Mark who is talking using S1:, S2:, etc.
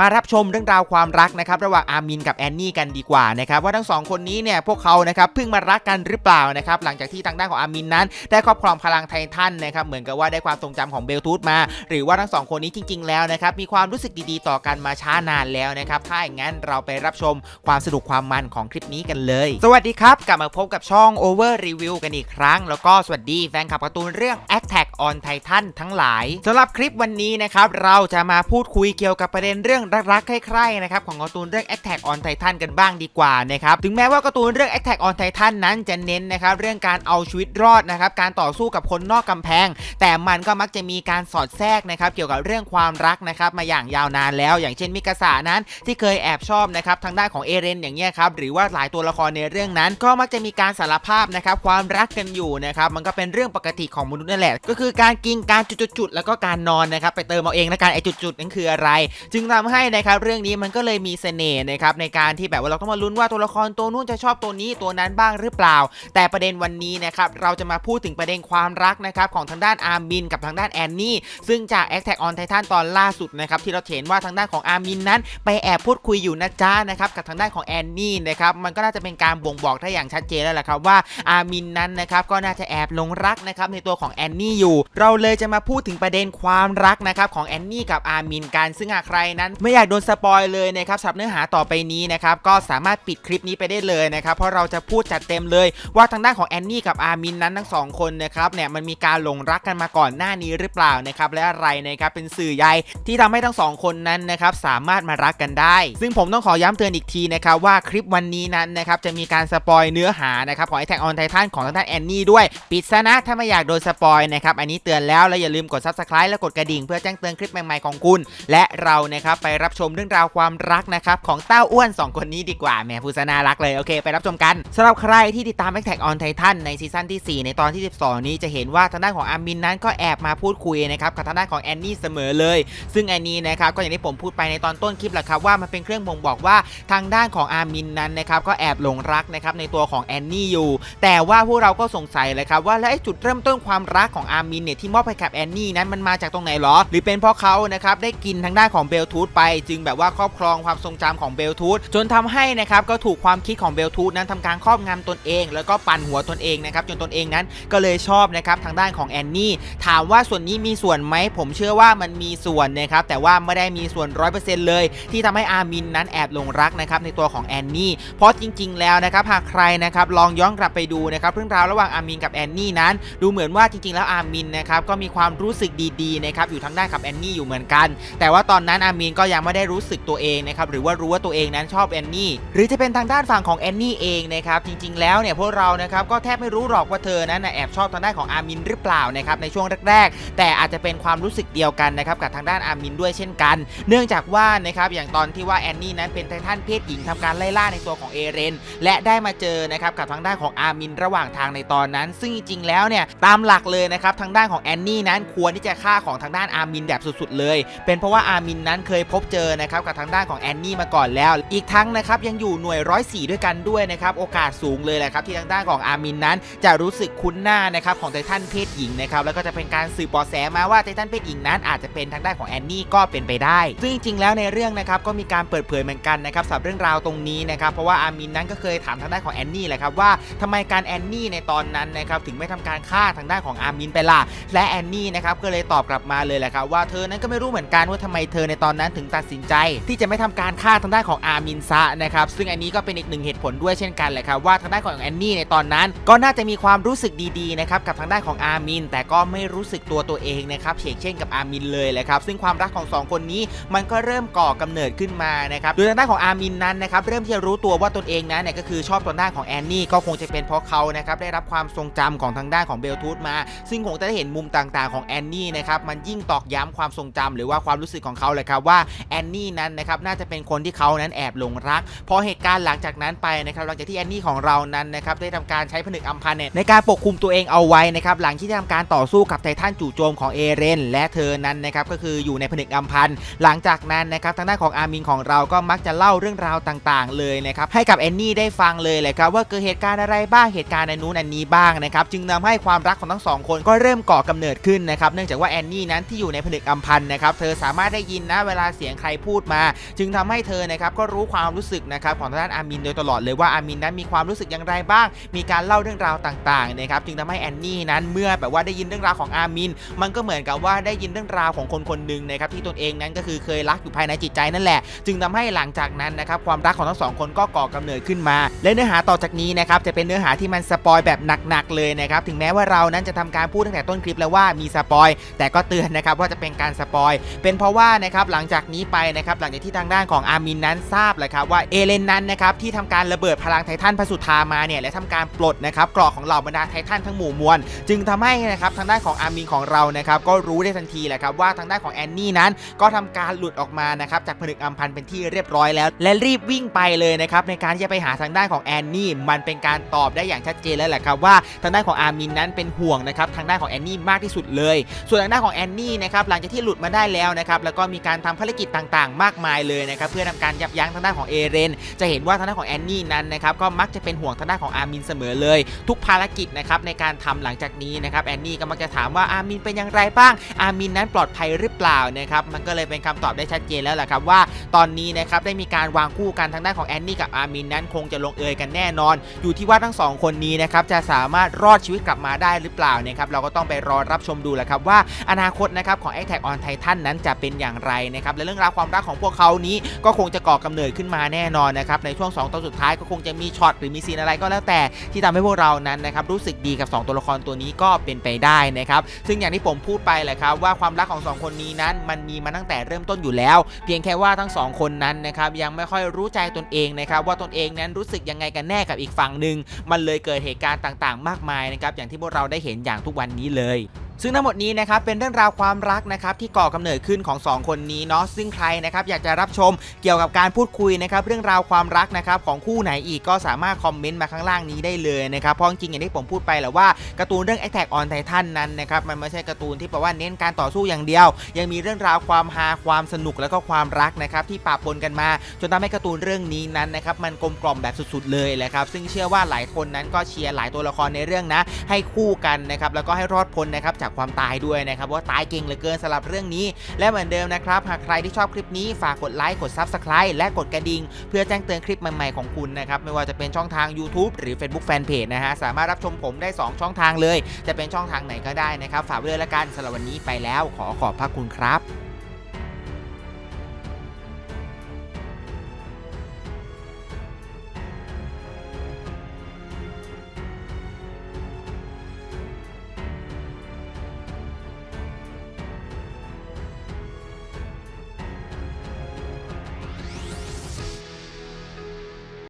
S1: มารับชมเรื่องราวความรักนะครับระหว่างอามินกับแอนนี่กันดีกว่านะครับว่าทั้งสองคนนี้เนี่ยพวกเขานะครับเพิ่งมารักกันหรือเปล่านะครับหลังจากที่ทางด้านของอามินนั้น ได้ครอบครองพลังไททันนะครับเหมือนกับว่าได้ความทรงจำของเบลทูธมา หรือว่าทั้งสองคนนี้จริง ๆ แล้วนะครับมีความรู้สึกดีๆ ต่อกันมาช้านานแล้วนะครับถ้าอย่างนั้นเราไปรับชมความสนุกความมันของคลิปนี้กันเลย สวัสดีครับกลับมาพบกับช่อง Over Review กันอีกครั้ง แล้วก็สวัสดีแฟนคลับการ์ตูนเรื่อง Attack on Titan ทั้งหลายสำหรับคลิปวันนี้นะครับเราจะมาพูดคุยเกี่ยวกับประเด็นเรื่องรักๆใคร่ๆนะครับของการ์ตูนเรื่อง Attack on Titan กันบ้างดีกว่านะครับถึงแม้ว่าการ์ตูนเรื่อง Attack on Titan นั้นจะเน้นนะครับเรื่องการเอาชีวิตรอดนะครับการต่อสู้กับคนนอกกำแพง แต่มันก็มักจะมีการสอดแทรกนะครับเกี่ยวกับเรื่องความรักนะครับมาอย่างยาวนานแล้ว อย่างเช่นมิกาสานั้นที่เคยแอบชอบนะครับทางด้านของเอเรนอย่างเงี้ยครับหรือว่าหลายตัวละครในเรื่องนั้น ก็มักจะมีการสารภาพนะครับความรักกันอยู่นะครับมันก็เป็นเรื่องปกติของมนุษย์นั่นแหละ ก็คือการกินการจุดๆแล้วก็การนอนนะครับไปเติมเอาเองนะการไอจุดๆนั่นคืออะไร จึงทำให้นะครับเรื่องนี้มันก็เลยมีเสน่ห์นะครับในการที่แบบว่าเราต้องมาลุ้นว่าตัวละครตัวนู้นจะชอบตัวนี้ตัวนั้นบ้างหรือเปล่า แต่ประเด็นวันนี้นะครับเราจะมาพูดถึงประเด็นความรักนะครับของทางด้านอาร์มินกับทางด้านแอนนี่ซึ่งจาก Attack on Titan ตอนล่าสุดนะครับที่เราเห็นว่าทางด้านของอาร์มินนั้น ไปแอบพูดคุยอยู่นะจ๊ะนะครับกับทางด้านของแอนนี่นะครับมันก็น่าจะเป็นการบ่งบอกได้อย่างชัดเจนแล้วแหละครับว่าอาร์มินนั้นนะครับก็น่าจะแอบหลงรักนะครับในตัวของแอนนี่อยู่ เราเลยจะมาพูดถึงประเด็นความรักนะครับของแอนนี่กับอาร์มินกันซึ่งหากใครนั้นไม่อยากโดนสปอยเลยนะครับสำหรับเนื้อหาต่อไปนี้นะครับก็สามารถปิดคลิปนี้ไปได้เลยนะครับเพราะเราจะพูดจัดเต็มเลยว่าทางด้านของแอนนี่กับอาร์มินนั้นทั้งสองคนนะครับเนี่ยมันมีการหลงรักกันมาก่อนหน้านี้หรือเปล่านะครับและอะไรนะครับเป็นสื่อใยที่ทำให้ทั้งสองคนนั้นนะครับสามารถมารักกันได้ ซึ่งผมต้องขอย้ำเตือนอีกทีนะครับว่าคลิปวันนี้นั้นนะครับจะมีการสปอยเนื้อหานะครับของ Attack on Titan ของทางด้านแอนนี่ด้วย ปิดซะนะถ้าไม่อยากโดนสปอยนะครับอันนี้เตือนแล้วแล้วอย่าลืมกด Subscribe และกดกระดิ่งเพื่อแจ้งเตือนคลิปใหม่ๆของคุณ และเรานะครับไปรับชมเรื่องราวความรักนะครับของเต้าอ้วน 2 คนนี้ดีกว่าแหมพูดซะน่ารักเลยโอเค ไปรับชมกันสำหรับใครที่ติดตาม Attack on Titan ในซีซั่นที่ 4 ในตอนที่ 12 นี้จะเห็นว่าทางด้านของอาร์มินนั้นก็แอบมาพูดคุยนะครับกับทางด้านของแอนนี่เสมอเลย ซึ่งแอนนี่นะครับก็อย่างที่ผมพูดไปในตอนต้นคลิปแหละครับว่ามันเป็นเครื่องบ่งบอกว่าทางด้านของอาร์มินนั้นนะครับก็แอบหลงรักนะครับในตัวของแอนนี่อยู่ แต่ว่าพวกเราก็สงสัยเลยครับว่าแล้วไอ้จุดเริ่มต้นความรักของอาร์มินเนี่ยที่มอบให้กับแอนนี่นั้นมันมาจากตรงไหนหรอ หรือเป็นเพราะเขานะครับได้กินทางด้านของเบลทูธไปจึงแบบว่าครอบครองความทรงจำของเบลทูธจนทำให้นะครับก็ถูกความคิดของเบลทูธนั้นทำการครอบงำตนเอง แล้วก็ปั่นหัวตนเองนะครับจนตนเองนั้นก็เลยชอบนะครับทางด้านของแอนนี่ถามว่าส่วนนี้มีส่วนไหมผมเชื่อว่ามันมีส่วนนะครับแต่ว่าไม่ได้มีส่วนร้อยเปอร์เซ็นต์เลย ที่ทำให้อาร์มินนั้นแอบหลงรักนะครับในตัวของแอนนี่เพราะจริง ๆ แล้วนะครับหากใครนะครับลองย้อนกลับไปดูนะครับเรื่องราวระหว่างอาร์มินกับแอนนี่นั้น ดูเหมือนว่าจริง ๆ แล้วอาร์มินนะครับก็มีความรู้สึกดีๆนะครับอยู่ทางด้านกับแอนนี่อยู่เหมือนกัน แต่ว่าตอนนั้นอามินก็ยังไม่ได้รู้สึกตัวเองนะครับหรือว่ารู้ว่าตัวเองนั้นชอบแอนนี่หรือจะเป็นทางด้านฝั่งของแอนนี่เองนะครับจริงๆแล้วเนี่ยพวกเรานะครับก็แทบไม่รู้หรอกว่าเธอนั้นนะแอบชอบทางด้านของอาร์มินหรือเปล่านะครับในช่วงแรกๆ แต่อาจจะเป็นความรู้สึกเดียวกันนะครับกับทางด้านอาร์มินด้วยเช่นกัน เนื่องจากว่านะครับอย่างตอนที่ว่าแอนนี่นั้นเป็นไททันเพศหญิงทำการไล่ล่าในตัวของเอเรนและได้มาเจอนะครับกับทางด้านของอาร์มินระหว่างทางในตอนนั้น ซึ่งจริงๆแล้วเนี่ยตามหลักเลยนะครับทางด้านของแอนนี่นั้นควรที่จะฆ่าของทางด้านอามินแบบสุดๆเลย เป็นเพราะว่าอามินนั้นเคยพบเจอนะครับกับทางด้านของแอนนี่มาก่อนแล้ว อีกทั้งนะครับยังอยู่หน่วยร้อยสี่ด้วยกันด้วยนะครับโอกาสสูงเลยแหละครับที่ทางด้านของอาร์มินนั้น จะรู้สึกคุ้นหน้านะครับของไททันเพศหญิงนะครับแล้วก็จะเป็นการสืบเบาะแสมาว่าไททันเพศหญิงนั้นอาจจะเป็นทางด้านของแอนนี่ก็เป็นไปได้ ซึ่งจริงๆแล้วในเรื่องนะครับก็มีการเปิดเผยเหมือนกันนะครับสำหรับเรื่องราวตรงนี้นะครับเพราะว่าอาร์มินนั้นก็เคยถามทางด้านของแอนนี่แหละครับว่าทำไมการแอนนี่ในตอนนั้นนะครับถึงไม่ทำการฆ่าทางด้านของอาร์มินไปล่ะและแอนนี่นะครับก็เลยตอบกลับมาเลยแหละครับว่าเธอนั้นก็ไม่รู้เหมือนกันว่าทำไมเธอในตอนนั้นถึงตัดสินใจ ที่จะไม่ทำการฆ่าทางด้านของอาร์มินซะนะครับซึ่งอันนี้ก็เป็นอีกหนึ่งเหตุผลด้วยเช่นกันแหละครับว่าทางด้านของแอนนี่ในตอนนั้น ก็น่าจะมีความรู้สึกดีๆนะครับกับทางด้านของอาร์มิน แต่ก็ไม่รู้สึกตัวตัวเองนะครับเฉกเช่นกับอาร์มินเลยแหละครับซึ่งความรักของสองคนนี้มันก็เริ่มก่อกำเนิดขึ้นมานะครับโดยทางด้านของอาร์มินนั้นนะครับเริ่มที่จะรู้ตัวว่าตนเองนั้นเนี่ยก็คือชอบทางด้านของแอนนี่ก็คงจะเป็นเพราะเขานะครับได้รับความทรงจำของทางด้านของเบลทูธมา ซึ่งคงจะได้เห็นมุมต่างๆ ของแอนนี่นะครับมันยิ่งตอกย้ำความทรงจำหรือว่าความรู้สึกของเขาเลยครับว่าแอนนี่นั้นนะครับน่าจะเป็นคนที่เขานั้นแอบหลงรัก พอเหตุการณ์หลังจากนั้นไปนะครับหลังจากที่แอนนี่ของเรานั้นนะครับได้ทำการใช้ผนึกอัมพันเนี่ยในการปกคุมตัวเองเอาไว้นะครับหลังที่ได้ทำการต่อสู้กับไททันจู่โจมของเอเรนและเธอนั้นนะครับก็คืออยู่ในผนึกอัมพันหลังจากนั้นนะครับทางด้านของอาร์มินของเราก็มักจะเล่าเรื่องราวต่างๆ เลยนะครับให้กับแอนนี่ได้ฟังเลยแหละครับว่าเกิดเหตุการณ์อะไรบ้างเหตุการณ์ในนู้นอันนี้บ้างนะครับจึงนำให้ความรักของทั้งสองคนก็เริ่มก่อกำเนิดขึ้นนะครับเนื่องจากว่าแอนนี่นั้นที่อยู่ในผนึกอัมพันนะครับเธอสามารถได้ยินนะเวลาเสียงสียงใครพูดมา จึงทำให้เธอนะครับก็รู้ความรู้สึกนะครับของทางด้านอามินโดยตลอดเลยว่าอามินนั้นมีความรู้สึกอย่างไรบ้าง มีการเล่าเรื่องราวต่างๆนะครับจึงทำให้แอนนี่นั้นเมื่อแบบว่าได้ยินเรื่องราวของอามิน มันก็เหมือนกับว่าได้ยินเรื่องราวของคนคนหนึ่งนะครับที่ตนเองนั้นก็คือเคยรักอยู่ภายในจิตใจนั่นแหละ จึงทำให้หลังจากนั้นนะครับความรักของทั้งสองคนก็ก่อกำเนิดขึ้นมา และเนื้อหาต่อจากนี้นะครับจะเป็นเนื้อหาที่มันสปอยแบบหนักๆเลยนะครับถึงแม้ว่าเรานั้นจะทำการพูดตั้งแต่ต้นคลิปแล้วว่ามีสปอยแต่ก็เตือนนะครับว่าจะเป็นการสปอยเป็นเพราะว่านะครับหลังจากนี้ไปนะครับหลังจากที่ทางด้านของอามินนั้นทราบเลยครับว่าเอเลนนั้นนะครับที่ทำการระเบิดพลังไททันพระสุธามาเนี่ยและทำการปลดนะครับกรอกของเหล่าบรรดาไททันทั้งหมู่มวลจึงทำให้นะครับทางด้านของอามินของเรานะครับก็รู้ได้ทันทีแหละครับว่าทางด้านของแอนนี่นั้น ก็ทำการหลุดออกมานะครับจากผนึกอัมพันเป็นที่เรียบร้อยแล้ว และรีบวิ่งไปเลยนะครับในการที่จะไปหาทางด้านของแอนนี่มันเป็นการตอบได้อย่างชัดเจนแล้วแหละครับว่าทางด้านของอามินนั้นเป็นห่วงนะครับทางด้านของแอนนี่มากที่สุดเลย ส่วนทางด้านของแอนนี่นะครับหลังจากที่หลุดมาได้แล้วนะครับแล้วก็มีการทำภารกิจต่างๆ มากมายเลยนะครับเพื่อทำการยับยั้งทางด้านของเอเรนจะเห็นว่าทางด้านของแอนนี่นั้นนะครับก็มักจะเป็นห่วงทางด้านของอาร์มินเสมอเลย ทุกภารกิจนะครับในการทำหลังจากนี้นะครับแอนนี่ก็มักจะถามว่าอาร์มินเป็นอย่างไรบ้าง อาร์มินนั้นปลอดภัยหรือเปล่านะครับมันก็เลยเป็นคำตอบได้ชัดเจนแล้วแหละครับว่า ตอนนี้นะครับได้มีการวางคู่กันทางด้านของแอนนี่กับอาร์มินนั้นคงจะลงเอยกันแน่นอน อยู่ที่ว่าทั้งสองคนนี้นะครับจะสามารถรอดชีวิตกลับมาได้หรือเปล่านะครับเราก็ต้องไปรอรับชมดูแหละครับว่าอนาคตนะครับของ a t t a c k on Titan นั้นจะเป็นอย่างไรนะครับและเรื่องราวความรักของพวกเขานี้ ก็คงจะก่อกำเนิดขึ้นมาแน่นอนนะครับในช่วง 2 ตอนสุดท้ายก็คงจะมีช็อตหรือมีซีนอะไรก็แล้วแต่ที่ทำให้พวกเรานั้นนะครับรู้สึกดีกับ 2 ตัวละครตัวนี้ก็เป็นไปได้นะครับซึ่งอย่างที่ผมพูดไปแหละครับว่าความรักของ 2 คนนี้นั้นมันมีมาตั้งแต่เริ่มต้นอยู่แล้ว เพียงแค่ว่าทั้งสองคนนั้นนะครับยังไม่ค่อยรู้ใจตนเองนะครับว่าตนเองนั้นรู้สึกยังไงกันแน่กับอีกฝั่งหนึ่งมันเลยเกิดเหตุการณ์ต่างๆ มากมายนะครับอย่างที่พวกเราได้เห็นอย่างทุกวันนี้เลย ซึ่งทั้งหมดนี้นะครับเป็นเรื่องราวความรักนะครับที่ก่อกำเนิดขึ้นของ 2 คนนี้เนาะซึ่งใครนะครับอยากจะรับชมเกี่ยวกับการพูดคุยนะครับเรื่องราวความรักนะครับของคู่ไหนอีกก็สามารถคอมเมนต์มาข้างล่างนี้ได้เลยนะครับเพราะจริงอย่างที่ผมพูดไปแหละว่าการ์ตูนเรื่อง Attack on Titan นั้นนะครับมันไม่ใช่การ์ตูนที่แปลว่าเน้นการต่อสู้อย่างเดียว ยังมีเรื่องราวความฮาความสนุกแล้วก็ความรักนะครับที่ปะปนกันมา จนทำให้การ์ตูนเรื่องนี้นั้นนะครับมันกลมกล่อมแบบสุดๆเลยแหละครับซึ่งเชื่อว่าหลายคนนั้นก็เชียร์หลายตัวละครในเรื่องนะให้คู่กันนะครับแล้วก็ให้รอดพ้นนะครับจากความตายด้วยนะครับว่าตายเก่งเหลือเกินสำหรับเรื่องนี้ และเหมือนเดิมนะครับ หากใครที่ชอบคลิปนี้ฝากกดไลค์กดซับสไคร b e และกดกระดิ่งเพื่อแจ้งเตือนคลิปใหม่ๆของคุณนะครับไม่ว่าจะเป็นช่องทาง YouTube หรือ Facebook Fanpage นะฮะสามารถรับชมผมได้ 2 ช่องทางเลย จะเป็นช่องทางไหนก็ได้นะครับฝากไว้เลยละกันสำหรับวันนี้ไปแล้ว ขอขอบพระคุณครับ